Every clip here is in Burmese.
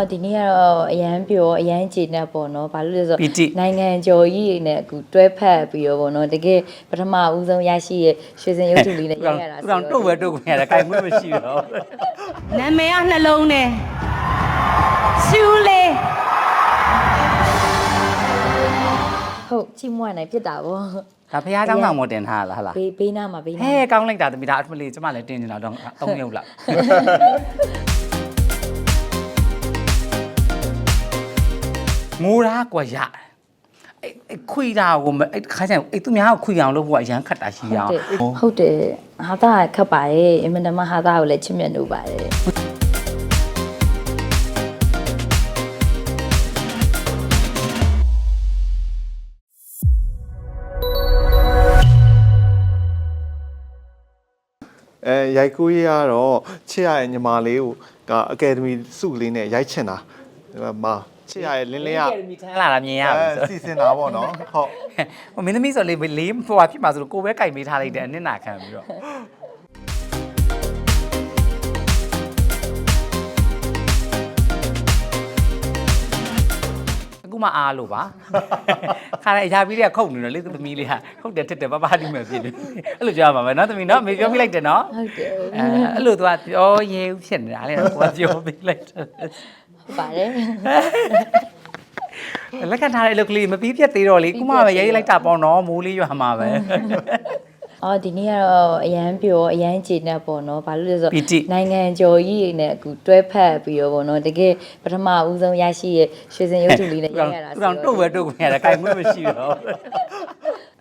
အော်ဒီနေ့ကတော့အရန်ပျော်အရန်ကြည်နေပေါ့နော်ဘာလို့လဲဆို ပီတိ တော့နိုင်ငံကျော်ကြီးနဲ့အခုတွဲဖက်ပြီးတော့ပေါ့နော်တကယ်ပထမဦးဆုံးရရှိရဲ့ရွှေစင်ရုပ်တုလေးနဲ့ရိုက်ရတာ သူတော်တုတ်ပဲတုတ်ခွင့်ရတယ်ခိုင်ခွင့်မရှိတော့ နာမည်ကနှလုံးနဲ့ရှူလေး ဟုတ်ချီမွနိုင်ဖြစ်တာပေါ့ ဒါဖះเจ้าဆောင်မတင်ထားလားဟလား ဘေးဘေးနားမှာဘေးနား ဟဲကောင်းလိုက်တာသမီးဒါအထမလေးကျမလည်းတင်နေတာတော့3ရုပ်လောက် ငိုတာကွာရအဲ့အဲ့ခွေတာကိုမအဲ့ခါကျရင်အဲ့သူများကိုခွေအောင်လုပ်ဖို့ကအရန်ခတ်တာရှိရအောင်ဟုတ်တယ်ဟာသားကခတ်ပါတယ်အင်မတန်မှဟာသားကိုလည်းချစ်မြတ်လို့ပါတယ်အဲရိုက်ကူးရေးကတော့ချစ်ရရဲ့ညီမလေးကိုကအကယ်ဒမီစုလေးနဲ့ရိုက်ချင်တာဒီမှာချစ်ရရဲ့လင်းလင်းကမီထမ်းလာတာမြင်ရပြီဆိုစီစဉ်တာပေါ့နော်ဟုတ်ဟိုမင်းသမီးဆိုလေးလေးဟိုဟာဖြစ်မှာဆိုလို့ကိုပဲကြိုက်မေးထားလိုက်တယ်အနစ်နာခံပြီးတော့အခုမှအားလို့ပါခါလိုက်ရာပြီးတဲ့ခုတ်နေတော့လေသူသမီးလေးဟာခုတ်တယ်ထစ်တယ်ပပတိမဲ့ဖြစ်နေအဲ့လိုကြားပါမယ်နော်သမီးနော်မေပြောပြလိုက်တယ်နော်ဟုတ်တယ်အဲအဲ့လိုသူကပြောရဲဦးဖြစ်နေတာလေကိုကပြောပြလိုက်တယ် ဟုတ်ပါတယ်လက်ခံထားတဲ့အလုပ်ကလေးမပြီးပြတ်သေးတော့လေခုမှပဲရေးလိုက်တာပေါ့နော်မိုးလေးရွာမှာပဲအော်ဒီနေ့ကတော့အရန်ပျော်အရန်ကြည်နေပေါ့နော်ဘာလို့လဲဆိုပီတိတော့နိုင်ငံကျော်ကြီးနဲ့အခုတွဲဖက်ပြီးတော့ပေါ့နော်တကယ်ပထမဦးဆုံးရရှိရဲ့ရွှေစင်ရုပ်တုလေးနဲ့ရိုက်ရတာသူတော်တုတ်ပဲတုတ်ခွင့်ရတယ်ခိုင်ခွင့်မရှိတော့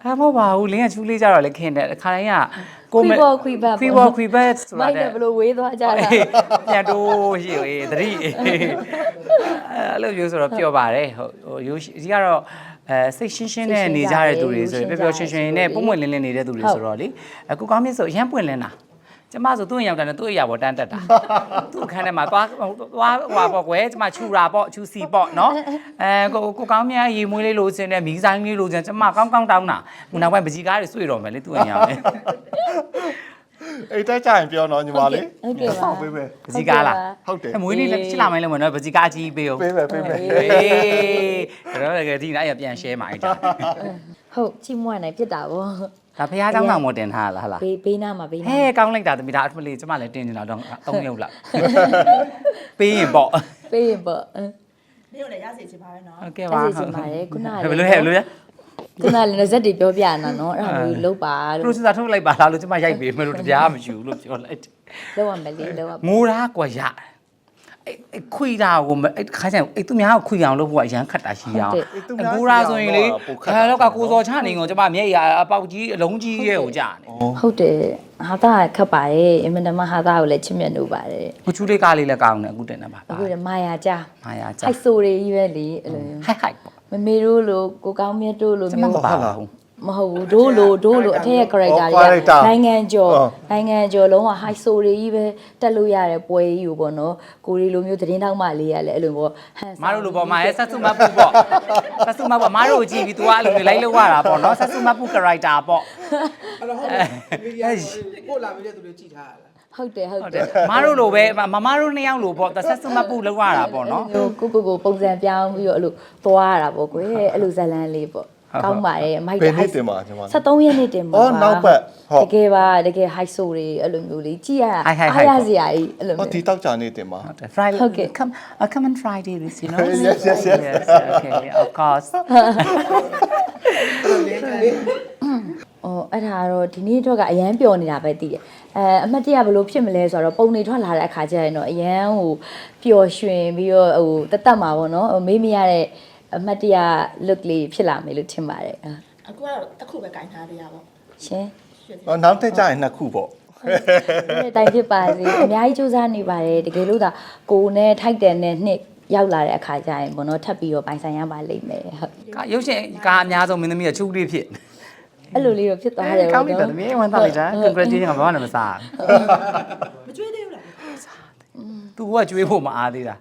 အမဟုတ်ပါဘူးလင်းကချူးလေးကြတော့လေခင်တယ်ခါတိုင်းကခွေဘောခွေဘတ်ခွေဘောခွေဘတ်ဆိုမိုတော့က်တယ်ဘလို့ဝေးသွားကြတာပြန်တိုးရှိရေသတိအဲ့လိုမျိုးဆိုတော့ပြောပါတယ်ဟုတ်ဟိုရိုးဒီကတော့အဲစိတ်ရှင်းရှင်းနဲ့နေကြတဲ့သူတွေဆိုရင်ပျော်ပျော်ရွှင်ရွှင်နဲ့ပုံမှန်လင်းလင်းနေတဲ့သူတွေဆိုတော့လေအခုကောင်းမြင့်ဆိုအရန်ပွင့်လင်းတာ ကျမဆိုသူ့အိမ်ရောက်တယ်သူ့အိမ်ရောက်ပေါ်တန်းတက်တာသူ့အခန်းထဲမှာသွားသွားဟွာပေါ့ကွယ်ကျမချူတာပေါ့ချူစီပေါ့နော်အဲကိုကိုကောင်းမြတ်ရေမွေးလေးလိုချင်တဲ့မီးဆိုင်လေးလိုချင်ကျမကောင်းကောင်းတောင်းတာခုနောက်ပိုင်းပကြီးကားတွေဆွေတော့မယ်လေသူ့အိမ်ရောက်လေအဲ့တက်ကြရင်ပြောတော့ညီမလေးဟုတ်ကဲ့ပါဟုတ်ပေးမယ်ပကြီးကားလားဟုတ်တယ်အမွေးလေးလည်းချစ်လာမိုင်းလည်းမနော်ပကြီးကားအကြီးပေးအောင်ပေးမယ်ပေးမယ်အေးတော့လည်းဒီနေ့အပြန် share မှာအဲ့ဒါဟုတ်ချီမွနိုင်ဖြစ်တာပေါ့ ဒါဖះเจ้าဆောင်မတင်ထားလားဟလား ဘေးဘေးနားမှာဘေး ဟဲ နား ကောင်းလိုက်တာသမီးဒါအထမလေးကျမလည်းတင်နေတာတော့3ရုပ်လောက်ပေးရင်ပေါ့ ပေးရင်ပေါ့ မင်းတို့လည်းရစေချင်ပါရဲ့နော် ဟုတ်ကဲ့ အဲ့ ပါ ဒီစင်ပါတယ်ခုနက ဘယ်လိုဟဲ့ဘယ်လိုလဲ ခုနကလည်းဇက်တွေပြောပြနေတာနော်အဲ့ဒါမျိုးလုတ်ပါလို့ processor ထုတ်လိုက်ပါလားလို့ကျမရိုက်ပေးမယ်လို့တရားမယူလို့ပြောလိုက်တယ် လောက်ရမယ်လေလောက်ရမယ် ငိုတာကွာရအဲ့ အဲ့ခွေတာကိုမအဲ့ခါကျရင်အဲ့သူများကိုခွေအောင်လုပ်ဖို့ကအရန်ခတ်တာရှိရအောင်သူအများကူရာဆိုရင်လေပိုခက်အဲတာလောက်ကကိုစောချနေကုန်ကျမမျက်ရအပေါက်ကြီးအလုံးကြီးရဲ့ကိုကြာနေဟုတ်တယ်ဟာသားကခတ်ပါတယ်အင်မတန်မှဟာသားကိုလည်းချစ်မြတ်လို့ပါတယ်ကိုချူလေးကားလေးလည်းကောင်းတယ်အခုတင်နေပါပါအခုကမာယာကြမာယာကြာဟိုက်ဆိုတွေကြီးပဲလေအဲ့လိုဟိုက်ဟိုက်ပေါ့မမေတို့လိုကိုကောင်းမြတ်တို့လိုကျမမျိုးမပါဘူး မဟုတ်ဘူးတို့လိုတို့လိုအထက်ရဲ့ character အော်တွေက character နိုင်ငံကျော်အော်နိုင်ငံကျော်လုံးဝ high soul တွေကြီးပဲတက်လို့ရတဲ့ပွဲကြီးကိုပေါ့နော်ကိုရီလိုမျိုးသတင်းတောက်မှလေးရလဲအဲ့လိုပေါ့ဟန်မတို့လိုပေါ့မာရဲ့ဆက်စုမပူပေါ့ဆက်စုမပူမတို့ကိုကြည့်ပြီး तू ကအဲ့လိုမျိုးလိုက်လို့ရတာပေါ့နော်ဆက်စုမပူ character ပေါ့အဲ့တော့ဟုတ်တယ်မီဒီယာကိုလာပြီးတဲ့သူတွေကြည်ထားရလားဟုတ်တယ်ဟုတ်ဟုတ်တတယ်ယ်မတို့လိုပဲမမတို့နှစ်ယောက်လိုပေါ့ဆက်စုမပူလောက်ရတာပေါ့နော်ကိုကိုကိုပုံစံပြောင်းပြီးတော့အဲ့လိုသွားရတာပေါ့ကွယ်အဲ့လိုဇလန်းလေးပေါ့ ကောင်းပါတယ်မိုက်ဘယ်နေ့တင်ပါညီမလေး73ရက်နေ့တင်ပါအော်နောက်ပတ်ဟုတ်တကယ်ပါတကယ် high soul တွေအဲ့လိုမျိုးလေးကြည့်ရတာဟိုက်ဟိုက်ဟိုက်အားရစရာကြီးအဲ့လိုဟောမျိုးဒီတောက်ကြနေတင်ပါဟုတ်တယ် Friday ဟုတ်ကဲ့ come uh, come on Friday this you know Yes, yes, yes. okay of course အော်အဲ့ဒါကတော့ဒီနေ့တော့ကအရန်ပျော်နေတာပဲတည်တယ်အဲအမှတ်တရဘယ်လိုဖြစ်မလဲဆိုတော့ပုံနေထွက်လာတဲ့အခါကျရင်တော့အရန်ဟိုပျော်ရွှင်ပြီးတော့ဟိုတသက်မှာပေါ့နော်ဟိုမေးမရတဲ့ အမှတ်တရ look လေးဖြစ်လာမယ်လို့ထင်ပါတယ်အာအခုကတော့တစ်ခုပဲကင်ထားသေးရပါရှင်ဟောနောက်တက်ကြရင်နှစ်ခုပေါ့ဒီတိုင်ဖြစ်ပါစေအများကြီးစူးစမ်းနေပါတယ်တကယ်လို့ဒါကိုနဲ့ထိုက်တယ်နဲ့နှစ်ရောက်လာတဲ့အခါကျရင်ပေါ့နော်ထပ်ပြီးတော့ပိုင်ဆိုင်ရပါလိမ့်မယ်ဟုတ်ကရုပ်ရှင်ကအများဆုံးမင်းသမီးကချူလေးဖြစ်အဲ့လိုလေးတော့ဖြစ်သွားတယ်ကောင်းပြီသမီးဝန်သားလိုက်တာ congratulations ကဘာမှမစားမကျွေးသေးဘူးလားသူကကျွေးဖို့မအားသေးတာ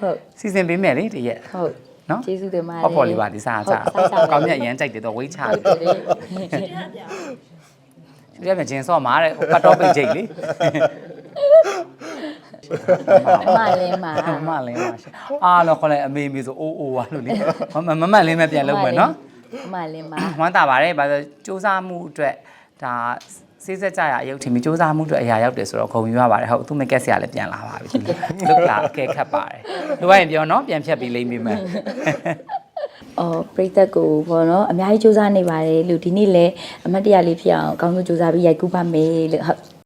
ဟုတ်စီစဉ်ပေးမယ်လေတရက်ဟုတ် နော်ကျေးဇူးတင်ပါတယ်ဟုတ်ပေါ်လေးပါဒီစားစားဟုတ်စားစားကောင်းမြတ်ရမ်းကြိုက်တယ်တော့ဝိတ်ချဟုတ်တယ်လေကျွေးရမယ်ဂျင်းစော့မှာတဲ့ပတ်တော့ပိတ်ချိတ်လေအမလေးမှာအမလင်းပါရှင်အားတော့ခေါ်လိုက်အမေမေဆိုအိုးအိုးပါလို့လေမမမတ်လင်းမဲ့ပြန်လုပ်မယ်နော်အမလေးမှာဝမ်းသာပါတယ်ဘာလို့စူးစမ်းမှုအတွက်ဒါ စေးစက်ကြရအယုတ်ထင်ပြီးစူးစမ်းမှုအတွက်အရာရောက်တယ်ဆိုတော့ဂုဏ်ယူရပါတယ်ဟုတ်သူမကက်ဆရာလည်းပြန်လာပါပြီလုတ်လာအကဲခတ်ပါတယ်လိုရရင်ပြောနော်ပြန်ဖြတ်ပြီးလိမ့်မိမယ်အော်ပြိသက်ကိုဘောနော်အများကြီးစူးစမ်းနေပါတယ်လို့ဒီနေ့လဲအမတ်တရလေးဖြစ်အောင်အကောင်းဆုံးစူးစမ်းပြီးရိုက်ကူးပါမယ်လို့ဟုတ်